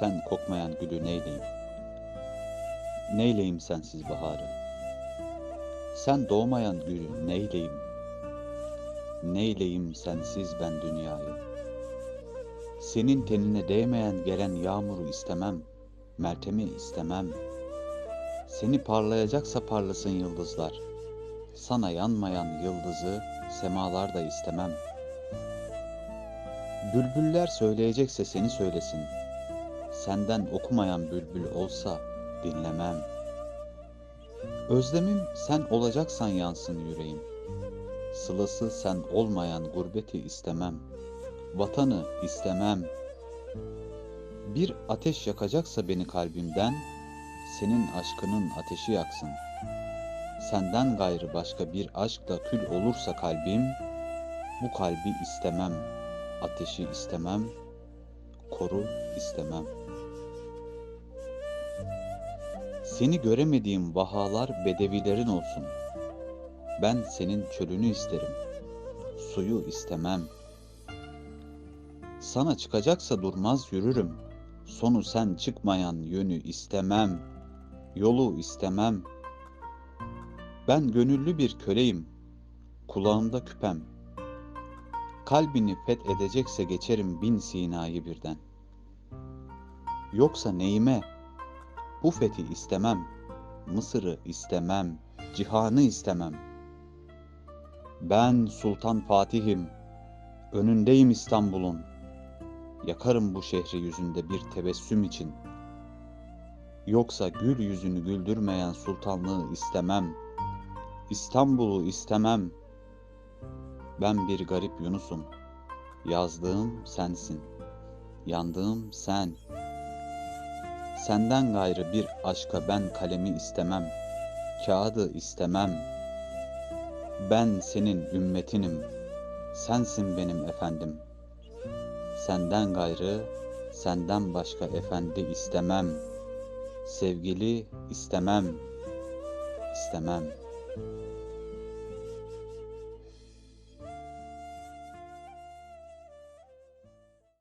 sen kokmayan gülü neyleyim? Neyleyim sensiz baharı? Sen doğmayan gülü neyleyim? Neyleyim sensiz ben dünyayı? Senin tenine değmeyen gelen yağmuru istemem, Meltem'i istemem. Seni parlayacaksa parlasın yıldızlar. Sana yanmayan yıldızı semalar da istemem. Bülbüller söyleyecekse seni söylesin. Senden okumayan bülbül olsa dinlemem. Özlemim sen olacaksan yansın yüreğim. Sılası sen olmayan gurbeti istemem. Vatanı istemem. Bir ateş yakacaksa beni kalbimden, senin aşkının ateşi yaksın. Senden gayrı başka bir aşkla kül olursa kalbim, bu kalbi istemem, ateşi istemem, koru istemem. Seni göremediğim vahalar bedevilerin olsun. Ben senin çölünü isterim, suyu istemem. Sana çıkacaksa durmaz yürürüm. Sonu sen çıkmayan yönü istemem. Yolu istemem. Ben gönüllü bir köleyim. Kulağımda küpem. Kalbini feth edecekse geçerim bin sinayı birden. Yoksa neyime? Bu fethi istemem. Mısır'ı istemem. Cihanı istemem. Ben Sultan Fatih'im. Önündeyim İstanbul'un. Yakarım bu şehri yüzünde bir tebessüm için. Yoksa gül yüzünü güldürmeyen sultanlığı istemem. İstanbul'u istemem. Ben bir garip Yunus'um. Yazdığım sensin. Yandığım sen. Senden gayrı bir aşka ben kalemi istemem. Kağıdı istemem. Ben senin ümmetinim. Sensin benim efendim.'' Senden gayrı, senden başka efendi istemem. Sevgili istemem, istemem.